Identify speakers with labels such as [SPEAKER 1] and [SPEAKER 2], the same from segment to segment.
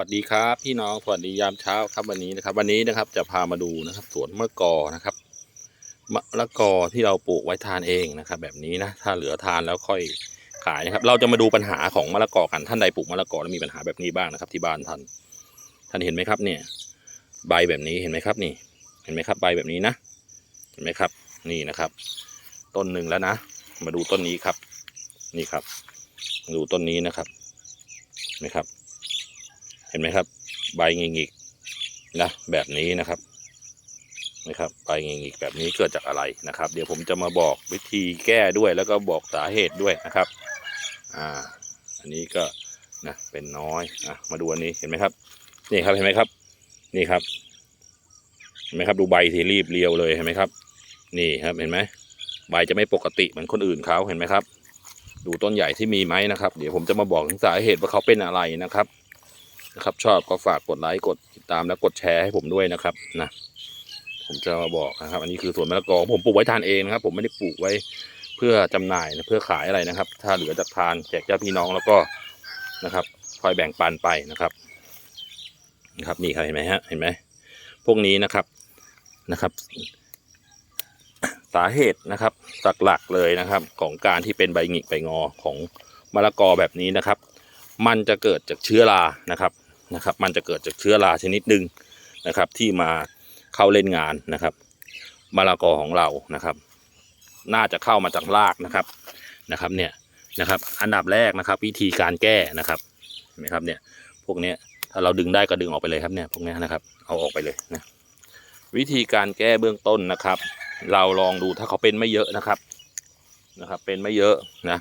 [SPEAKER 1] วัสดีครับพี่น้องสวัสดียามเช้าครับวันนี้นะครับ วันนี้นะครับจะพามาดูนะครับ สวนมะละกอนะครับมะละกอที่เราปลูกไว้ทานเองนะครับ แบบนี้นะถ้าเหลือทานแล้วค่อยขายนะครับ เราจะมาดูปัญหาของมะละกอกันท่านใดปลูกมะละกอแล้วมีปัญหาแบบนี้บ้างนะครับ ที่บ้านท่านท่านเห็นไหมครับเนี่ย ใบแบบนี้เห็นไหมครับนี่ เห็นไหมครับ ใบแบบนี้นะเห็นไหมครับ นี่นะครับ ต้นหนึ่งแล้วนะ มาดูต้นนี้ครับ นี่ครับ ดูต้นนี้นะครับเห็นไหมครับ เห็นไหมครับ ใบหงิกๆนะแบบนี้นะครับนะครับใบหงิกๆแบบนี้เกิดจากอะไรนะครับ เดี๋ยวผมจะมาบอกวิธีแก้ด้วยแล้วก็บอกสาเหตุด้วยนะครับอ่าอันนี้ก็นะเป็นน้อยอะมาดูอันนี้เห็นไหมครับ นี่ครับเห็นไหมครับ นี่ครับเห็นไหมครับดูใบที่รีบเรียวเลยเห็นไหมครับ นี่ครับเห็นไหมใบจะไม่ปกติเหมือนคนอื่นเขาเห็นไหมครับ ดูต้นใหญ่ที่มีไหมนะครับ เดี๋ยวผมจะมาบอกถึงสาเหตุว่าเขาเป็นอะไรนะครับ นะครับ ชอบก็ฝากกดไลค์กดติดตามและกดแชร์ให้ผมด้วยนะครับนะผมจะมาบอกนะครับ อันนี้คือสวนมะละกอผมปลูกไว้ทานเองนะครับ ผมไม่ได้ปลูกไว้เพื่อจำหน่ายนะเพื่อขายอะไรนะครับ ถ้าเหลือจากทานแจกญาติพี่น้องแล้วก็นะครับคอยแบ่งปันไปนะครับนะครับนี่ครับเห็นไหมฮะเห็นไหมพวกนี้นะครับนะครับสาเหตุนะครับหลักๆเลยนะครับ ของการที่เป็นใบหงิกใบงอของมะละกอแบบนี้นะครับ มันจะเกิดจากเชื้อรานะครับ นะครับ มันจะเกิดจากเชื้อราชนิดหนึ่งนะครับ ที่มาเข้าเล่นงานนะครับมะละกอของเรานะครับ น่าจะเข้ามาจากรากนะครับนะครับเนี่ยนะครับอันดับแรกนะครับ วิธีการแก้นะครับเห็นไหมครับเนี่ยพวกเนี้ยถ้าเราดึงได้ก็ดึงออกไปเลยครับเนี่ยพวกเนี้ยนะครับเอาออกไปเลยนะวิธีการแก้เบื้องต้นนะครับ เราลองดูถ้าเขาเป็นไม่เยอะนะครับนะครับ เป็นไม่เยอะนะ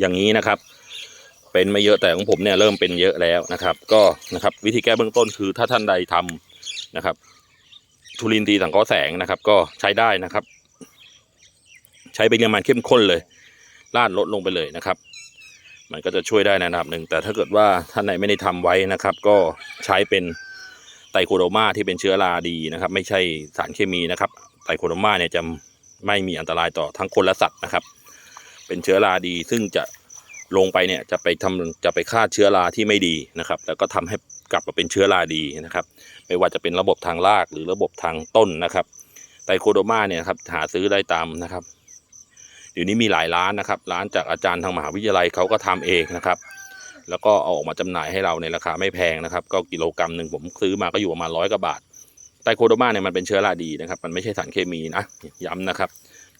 [SPEAKER 1] อย่างนี้นะครับ เป็นไม่เยอะแต่ของผมเนี่ยเริ่มเป็นเยอะแล้วนะครับ ก็นะครับวิธีแก้เบื้องต้นคือถ้าท่านใดทำนะครับทุลินทีสังเคราะห์แสงนะครับ ก็ใช้ได้นะครับ ใช้เป็นปริมาณเข้มข้นเลยลาดลดลงไปเลยนะครับ มันก็จะช่วยได้ในระดับหนึ่งแต่ถ้าเกิดว่าท่านไหนไม่ได้ทำไว้นะครับ ก็ใช้เป็นไตรโคโดมาที่เป็นเชื้อราดีนะครับ ไม่ใช่สารเคมีนะครับ ไตรโคโดมาเนี่ยจะไม่มีอันตรายต่อทั้งคนและสัตว์นะครับ เป็นเชื้อราดีซึ่งจะ ลงไปเนี่ยจะไปทำจะไปฆ่าเชื้อราที่ไม่ดีนะครับ แล้วก็ทำให้กลับมาเป็นเชื้อราดีนะครับ ไม่ว่าจะเป็นระบบทางรากหรือระบบทางต้นนะครับไตรโคโดมาเนี่ยครับหาซื้อได้ตามนะครับเดี๋ยวนี้มีหลายร้านนะครับ ร้านจากอาจารย์ทางมหาวิทยาลัยเขาก็ทำเองนะครับ แล้วก็เอาออกมาจำหน่ายให้เราในราคาไม่แพงนะครับ ก็กิโลกรัมหนึ่งผมซื้อมาก็อยู่ประมาณร้อยกว่าบาทไตรโคโดมาเนี่ยมันเป็นเชื้อราดีนะครับ มันไม่ใช่สารเคมีนะย้ำนะครับ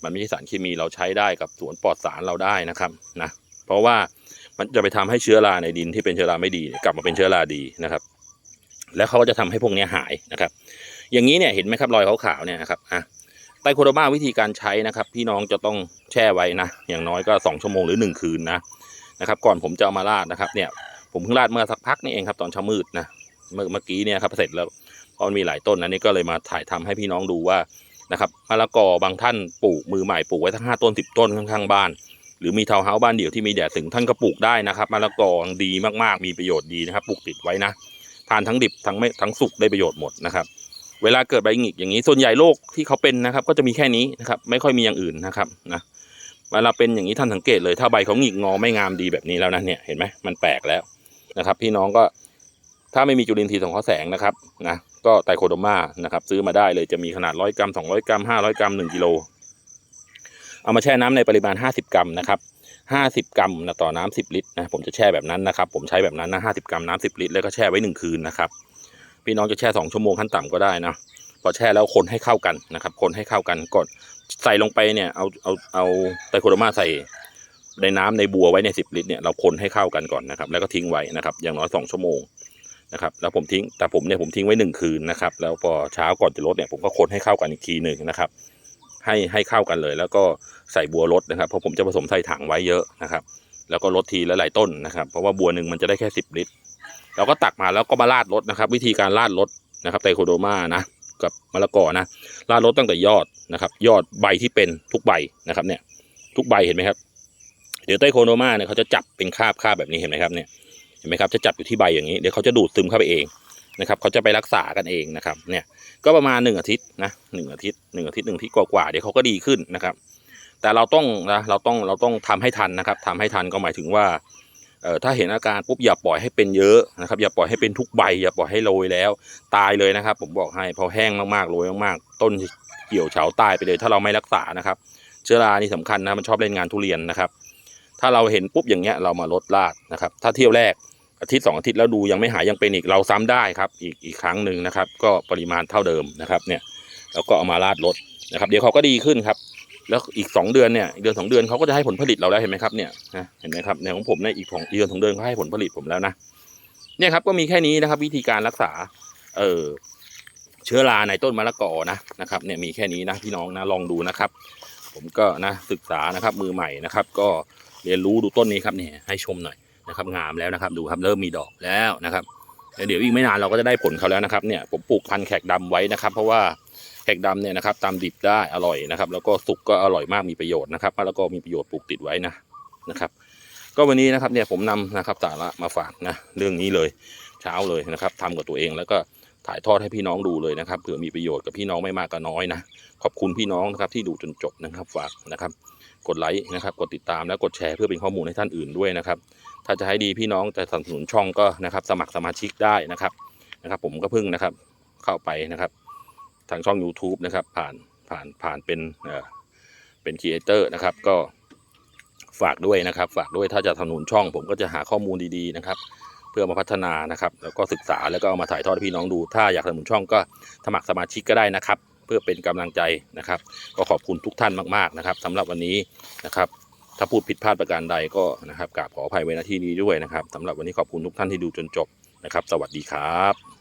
[SPEAKER 1] มันไม่ใช่สารเคมีเราใช้ได้กับสวนปลอดสารเราได้นะครับนะ เพราะว่ามันจะไปทำให้เชื้อราในดินที่เป็นเชื้อราไม่ดี กลับมาเป็นเชื้อราดีนะครับ แล้วเขาก็จะทำให้พวกนี้หายนะครับ อย่างนี้เนี่ยเห็นไหมครับรอยขาวๆเนี่ยนะครับอะไตโคโดมาวิธีการใช้นะครับ พี่น้องจะต้องแช่ไว้นะ อย่างน้อยก็สองชั่วโมงหรือหนึ่งคืนนะนะครับ ก่อนผมจะเอามาราดนะครับ เนี่ยผมเพิ่งราดเมื่อสักพักนี่เองครับตอนเช้ามืดนะเมื่อเมื่อกี้เนี่ยครับเสร็จแล้วเพราะมันมีหลายต้นนะนี่ก็เลยมาถ่ายทำให้พี่น้องดูว่านะครับมะละกอบางท่านปลูกมือใหม่ปลูกไว้ทั้งห้าต้นสิบต้นข้างๆบ้าน หรือมีทาวน์เฮาส์บ้านเดี่ยวที่มีแดดถึงท่านก็ปลูกได้นะครับมะละกอดีมากๆมีประโยชน์ดีนะครับปลูกติดไว้นะทานทั้งดิบทั้งไม่ทั้งสุกได้ประโยชน์หมดนะครับ เวลาเกิดใบหงิกอย่างนี้ส่วนใหญ่โรคที่เขาเป็นนะครับ ก็จะมีแค่นี้นะครับ ไม่ค่อยมีอย่างอื่นนะครับนะเวลาเป็นอย่างนี้ท่านสังเกตเลย ถ้าใบเขาหงิกงอไม่งามดีแบบนี้แล้วนะเนี่ยเห็นไหมมันแปลกแล้วนะครับ พี่น้องก็ถ้าไม่มีจุลินทรีย์สังเคราะห์แสงนะครับนะก็ไตโคโดมานะครับซื้อมาได้เลยจะมีขนาดร้อยกรัมสองร้อยกรัมห้าร้อยกรัมหนึ่งกิโล เอามาแช่น้ำในปริมาณห้าสิบกรัมนะครับห้าสิบกรัมนะต่อน้ำสิบลิตรนะผมจะแช่แบบนั้นนะครับ ผมใช้แบบนั้นนะห้าสิบกรัมน้ำสิบลิตรแล้วก็แช่ไว้หนึ่งคืนนะครับพี่น้องจะแช่สองชั่วโมงขั้นต่ำก็ได้นะพอแช่แล้วคนให้เข้ากันนะครับคนให้เข้ากันก่อนใส่ลงไปเนี่ยเอาเอาเอาไตรโคโดมาใส่ในน้ำในบัวไว้ในสิบลิตรเนี่ยเราคนให้เข้ากันก่อนนะครับ แล้วก็ทิ้งไว้นะครับอย่างน้อยสองชั่วโมงนะครับแล้วผมทิ้งแต่ผมเนี่ยผมทิ้งไว้หนึ่งคืนนะครับแล้วพอเช้าก่อนจะลดเนี่ยผมก็คนให้เข้ากันอีกทีหนึ่งนะครับ ให้ให้เข้ากันเลย แล้วก็ใส่บัวลดนะครับเพราะผมจะผสมใส่ถังไว้เยอะนะครับ แล้วก็ลดทีละหลายต้นนะครับ เพราะว่าบัวหนึ่งมันจะได้แค่สิบลิตรเราก็ตักมาแล้วก็มาราดรดนะครับ วิธีการราดรดนะครับไตโคโดมานะกับมะละกอนะราดรดตั้งแต่ยอดนะครับ ยอดใบที่เป็นทุกใบนะครับเนี่ย ทุกใบเห็นไหมครับ เดี๋ยวไตโคโดมาเนี่ยเขาจะจับเป็นคาบคาบแบบนี้เห็นไหมครับเนี่ยเห็นไหมครับจะจับอยู่ที่ใบอย่างนี้เดี๋ยวเขาจะดูดซึมเข้าไปเอง นะครับเขาจะไปรักษากันเองนะครับเนี่ยก็ประมาณหนึ่งอาทิตย์นะหนึ่งอาทิตย์หนึ่งอาทิตย์หนึ่งทิตย์กว่าๆเดี๋ยวเขาก็ดีขึ้นนะครับ แต่เราต้องนะเราต้องเราต้องทำให้ทันนะครับทำให้ทันก็หมายถึงว่าเอ่อถ้าเห็นอาการปุ๊บอย่าปล่อยให้เป็นเยอะนะครับอย่าปล่อยให้เป็นทุกใบ อย่าปล่อยให้โรยแล้ว ตายเลยนะครับ ผมบอกให้พอแห้งมากๆโรยมากๆต้นเกี่ยวเฉาตายไปเลย ถ้าเราไม่รักษานะครับ เชื้อรานี่สำคัญนะมันชอบเล่นงานทุเรียนนะครับ ถ้าเราเห็นปุ๊บอย่างเงี้ยเรามาลดรากนะครับ ถ้าเที่ยวแรก อาทิตย์สองอาทิตย์แล้วดูยังไม่หายยังเป็นอีกเราซ้ำได้ครับ อีกอีกครั้งหนึ่งนะครับ ก็ปริมาณเท่าเดิมนะครับ เนี่ยแล้วก็เอามาราดลดนะครับ เดี๋ยวเขาก็ดีขึ้นครับ แล้วอีกสองเดือนเนี่ยเดือนสองเดือนเขาก็จะให้ผลผลิตเราแล้วเห็นไหมครับเนี่ยนะเห็นไหมครับในของผมเนี่ยอีกของเดือนสองเดือนเขาให้ผลผลิตผมแล้วนะเนี่ยครับก็มีแค่นี้นะครับ วิธีการรักษา เอ่อเชื้อราในต้นมะละกอนะนะครับ เนี่ยมีแค่นี้นะพี่น้องนะลองดูนะครับ ผมก็นะศึกษานะครับมือใหม่นะครับ ก็เรียนรู้ดูต้นนี้ครับเนี่ยให้ชมหน่อย นะครับงามแล้วนะครับ ดูครับเริ่มมีดอกแล้วนะครับเดี๋ยวอีกไม่นานเราก็จะได้ผลเขาแล้วนะครับเนี่ยผมปลูกพันธุ์แขกดำไว้นะครับ เพราะว่าแขกดำเนี่ยนะครับตามดิบได้อร่อยนะครับ แล้วก็สุกก็อร่อยมากมีประโยชน์นะครับแล้วก็มีประโยชน์ปลูกติดไว้นะนะครับ ก็วันนี้นะครับเนี่ยผมนำนะครับสาระมาฝากนะเรื่องนี้เลยเช้าเลยนะครับทำกับตัวเองแล้วก็ถ่ายทอดให้พี่น้องดูเลยนะครับเผื่อมีประโยชน์กับพี่น้องไม่มากก็น้อยนะขอบคุณพี่น้องนะครับที่ดูจนจบนะครับฝากนะครับ กดไลค์นะครับกดติดตามและกดแชร์เพื่อเป็นข้อมูลให้ท่านอื่นด้วยนะครับ ถ้าจะให้ดีพี่น้องจะสนับสนุนช่องก็นะครับสมัครสมาชิกได้นะครับนะครับ ผมก็เพิ่งนะครับเข้าไปนะครับ ทางช่อง YouTube นะครับ ผ่านผ่านผ่านเป็นเอ่อเป็นครีเอเตอร์นะครับก็ฝากด้วยนะครับ ฝากด้วยถ้าจะสนับสนุนช่อง ผมก็จะหาข้อมูลดีๆนะครับ เพื่อมาพัฒนานะครับ แล้วก็ศึกษาแล้วก็เอามาถ่ายทอดให้พี่น้องดู ถ้าอยากสนับสนุนช่องก็สมัครสมาชิกก็ได้นะครับ พื่อเป็นกำลังใจนะครับ ก็ขอบคุณทุกท่านมากๆนะครับสำหรับวันนี้นะครับ ถ้าพูดผิดพลาดประการใดก็นะครับกราบขออภัยไว้ณที่นี้ด้วยนะครับสำหรับวันนี้ขอบคุณทุกท่านที่ดูจนจบนะครับ สวัสดีครับ